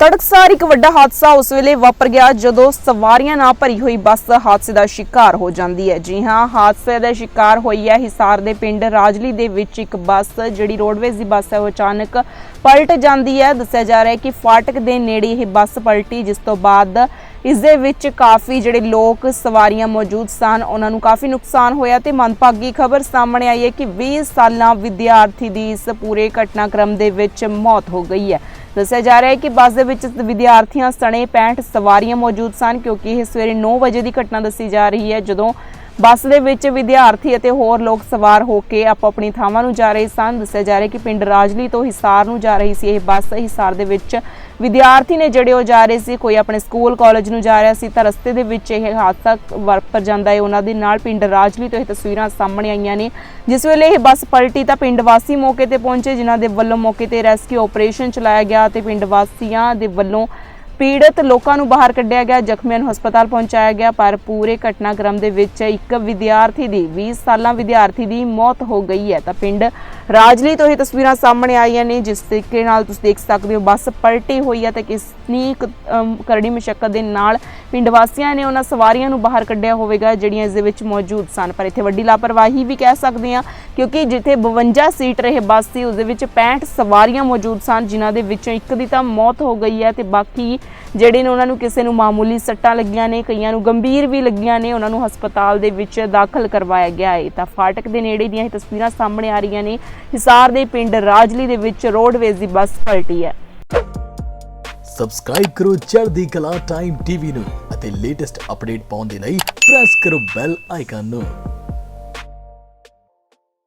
ਤੜਕਸਾਰ ਇੱਕ ਵੱਡਾ ਹਾਦਸਾ ਉਸ ਵੇਲੇ ਵਾਪਰ ਗਿਆ ਜਦੋਂ ਸਵਾਰੀਆਂ ਨਾਲ ਭਰੀ ਹੋਈ ਬੱਸ ਹਾਦਸੇ ਦਾ ਸ਼ਿਕਾਰ ਹੋ ਜਾਂਦੀ ਹੈ। ਜੀ ਹਾਂ, ਹਾਦਸੇ ਦਾ ਸ਼ਿਕਾਰ ਹੋਈ ਹੈ ਹਿਸਾਰ ਦੇ ਪਿੰਡ ਰਾਜਲੀ ਦੇ ਵਿੱਚ ਇੱਕ ਬੱਸ, ਜਿਹੜੀ ਰੋਡਵੇਜ਼ ਦੀ ਬੱਸ ਹੈ, ਉਹ ਅਚਾਨਕ ਪਲਟ ਜਾਂਦੀ ਹੈ। ਦੱਸਿਆ ਜਾ ਰਿਹਾ ਹੈ ਕਿ ਫਾਟਕ ਦੇ ਨੇੜੇ ਇਹ ਬੱਸ ਪਲਟੀ, ਜਿਸ ਤੋਂ ਬਾਅਦ ਇਸ ਦੇ ਵਿੱਚ ਕਾਫੀ ਜਿਹੜੇ ਲੋਕ, ਸਵਾਰੀਆਂ ਮੌਜੂਦ ਸਨ। ਉਹਨਾਂ ਨੂੰ ਕਾਫੀ ਨੁਕਸਾਨ ਹੋਇਆ ਤੇ ਮੰਦਭਾਗੀ ਖਬਰ ਸਾਹਮਣੇ ਆਈ ਹੈ ਕਿ 20 ਸਾਲਾਂ ਵਿਦਿਆਰਥੀ ਦੀ ਇਸ ਪੂਰੇ ਘਟਨਾਕ੍ਰਮ ਦੇ ਵਿੱਚ ਮੌਤ ਹੋ ਗਈ ਹੈ। ਦੱਸਿਆ ਜਾ ਰਿਹਾ ਹੈ ਕਿ ਬੱਸ ਦੇ ਵਿੱਚ ਵਿਦਿਆਰਥੀਆਂ ਸਣੇ 65 ਸਵਾਰੀਆਂ ਮੌਜੂਦ ਸਨ, ਕਿਉਂਕਿ ਇਹ ਸਵੇਰੇ 9 ਵਜੇ ਦੀ ਘਟਨਾ ਦੱਸੀ ਜਾ ਰਹੀ ਹੈ, ਜਦੋਂ ਬੱਸ ਦੇ ਵਿੱਚ ਵਿਦਿਆਰਥੀ ਅਤੇ ਹੋਰ ਲੋਕ ਸਵਾਰ ਹੋ ਕੇ ਆਪੋ ਆਪਣੀ ਥਾਵਾਂ ਨੂੰ ਜਾ ਰਹੇ ਸਨ। ਦੱਸਿਆ ਜਾ ਰਿਹਾ ਕਿ ਪਿੰਡ ਰਾਜਲੀ ਤੋਂ ਹਿਸਾਰ ਨੂੰ ਜਾ ਰਹੀ ਸੀ ਇਹ ਬੱਸ। ਹਿਸਾਰ ਦੇ ਵਿੱਚ ਵਿਦਿਆਰਥੀ ਨੇ ਜਿਹੜੇ ਉਹ ਜਾ ਰਹੇ ਸੀ, ਕੋਈ ਆਪਣੇ ਸਕੂਲ, ਕਾਲਜ ਨੂੰ ਜਾ ਰਿਹਾ ਸੀ ਤਾਂ ਰਸਤੇ ਦੇ ਵਿੱਚ ਇਹ ਹਾਦਸਾ ਵਾਪਰ ਜਾਂਦਾ ਹੈ। ਉਹਨਾਂ ਦੇ ਨਾਲ ਪਿੰਡ ਰਾਜਲੀ ਤੋਂ ਇਹ ਤਸਵੀਰਾਂ ਸਾਹਮਣੇ ਆਈਆਂ ਨੇ। ਜਿਸ ਵੇਲੇ ਇਹ ਬੱਸ ਪਲਟੀ ਤਾਂ ਪਿੰਡ ਵਾਸੀ ਮੌਕੇ ਤੇ ਪਹੁੰਚੇ, ਜਿਨ੍ਹਾਂ ਦੇ ਵੱਲੋਂ ਮੌਕੇ ਤੇ ਰੈਸਕਿਊ ਆਪਰੇਸ਼ਨ ਚਲਾਇਆ ਗਿਆ ਤੇ ਪਿੰਡ ਵਾਸੀਆਂ ਦੇ ਵੱਲੋਂ ਪੀੜਤ ਲੋਕਾਂ ਨੂੰ ਬਾਹਰ ਕੱਢਿਆ ਗਿਆ ਜ਼ਖਮੀਆਂ ਨੂੰ ਹਸਪਤਾਲ ਪਹੁੰਚਾਇਆ ਗਿਆ। ਪਰ ਪੂਰੇ ਘਟਨਾਕ੍ਰਮ ਦੇ ਵਿੱਚ ਇੱਕ ਵਿਦਿਆਰਥੀ ਦੀ 20 ਸਾਲਾਂ ਵਿਦਿਆਰਥੀ ਦੀ ਮੌਤ ਹੋ ਗਈ ਹੈ। ਤਾਂ ਪਿੰਡ ਰਾਜਲੀ ਤੋਂ ਇਹ ਤਸਵੀਰਾਂ ਸਾਹਮਣੇ ਆਈਆਂ ਨੇ, ਜਿਸ ਤਰੀਕੇ ਨਾਲ ਤੁਸੀਂ ਦੇਖ ਸਕਦੇ ਹੋ, ਬੱਸ ਪਲਟੀ ਹੋਈ ਹੈ ਤੇ ਕਿਸਨੀ ਕਰੜੀ ਮੁਸ਼ਕਲ ਦੇ ਨਾਲ ਪਿੰਡ ਵਾਸੀਆਂ ਨੇ ਉਹਨਾਂ ਸਵਾਰੀਆਂ ਨੂੰ ਬਾਹਰ ਕੱਢਿਆ ਹੋਵੇਗਾ, ਜਿਹੜੀਆਂ ਇਸ ਦੇ ਵਿੱਚ ਮੌਜੂਦ ਸਨ। ਪਰ ਇੱਥੇ ਵੱਡੀ ਲਾਪਰਵਾਹੀ ਵੀ ਕਹਿ ਸਕਦੇ ਹਾਂ, ਕਿਉਂਕਿ ਜਿੱਥੇ 52 ਸੀਟ ਰਹੇ ਬੱਸ ਸੀ, ਉਸ ਦੇ ਵਿੱਚ 65 ਸਵਾਰੀਆਂ ਮੌਜੂਦ ਸਨ, ਜਿਨ੍ਹਾਂ ਦੇ ਵਿੱਚੋਂ ਇੱਕ ਦੀ ਤਾਂ ਮੌਤ ਹੋ ਗਈ ਹੈ ਤੇ ਬਾਕੀ ਜਿਹੜੇ ਨੇ ਉਹਨਾਂ ਨੂੰ ਕਿਸੇ ਨੂੰ ਮਾਮੂਲੀ ਸੱਟਾਂ ਲੱਗੀਆਂ ਨੇ, ਕਈਆਂ ਨੂੰ ਗੰਭੀਰ ਵੀ ਲੱਗੀਆਂ ਨੇ, ਉਹਨਾਂ ਨੂੰ ਹਸਪਤਾਲ ਦੇ ਵਿੱਚ ਦਾਖਲ ਕਰਵਾਇਆ ਗਿਆ ਹੈ। ਤਾਂ ਫਾਟਕ ਦੇ ਨੇੜੇ ਦੀਆਂ ਇਹ ਤਸਵੀਰਾਂ ਸਾਹਮਣੇ ਆ ਰਹੀਆਂ ਨੇ। ਹਿਸਾਰ ਦੇ ਪਿੰਡ ਰਾਜਲੀ ਦੇ ਵਿੱਚ ਰੋਡਵੇਜ਼ ਦੀ ਬੱਸ ਪਲਟੀ ਹੈ। ਸਬਸਕ੍ਰਾਈਬ ਕਰੋ ਚੜ੍ਹਦੀ ਕਲਾ ਟਾਈਮ ਟੀਵੀ ਨੂੰ ਅਤੇ ਲੇਟੈਸਟ ਅਪਡੇਟ ਪਾਉਣ ਦੇ ਲਈ ਪ੍ਰੈਸ ਕਰੋ ਬੈਲ ਆਈਕਨ ਨੂੰ।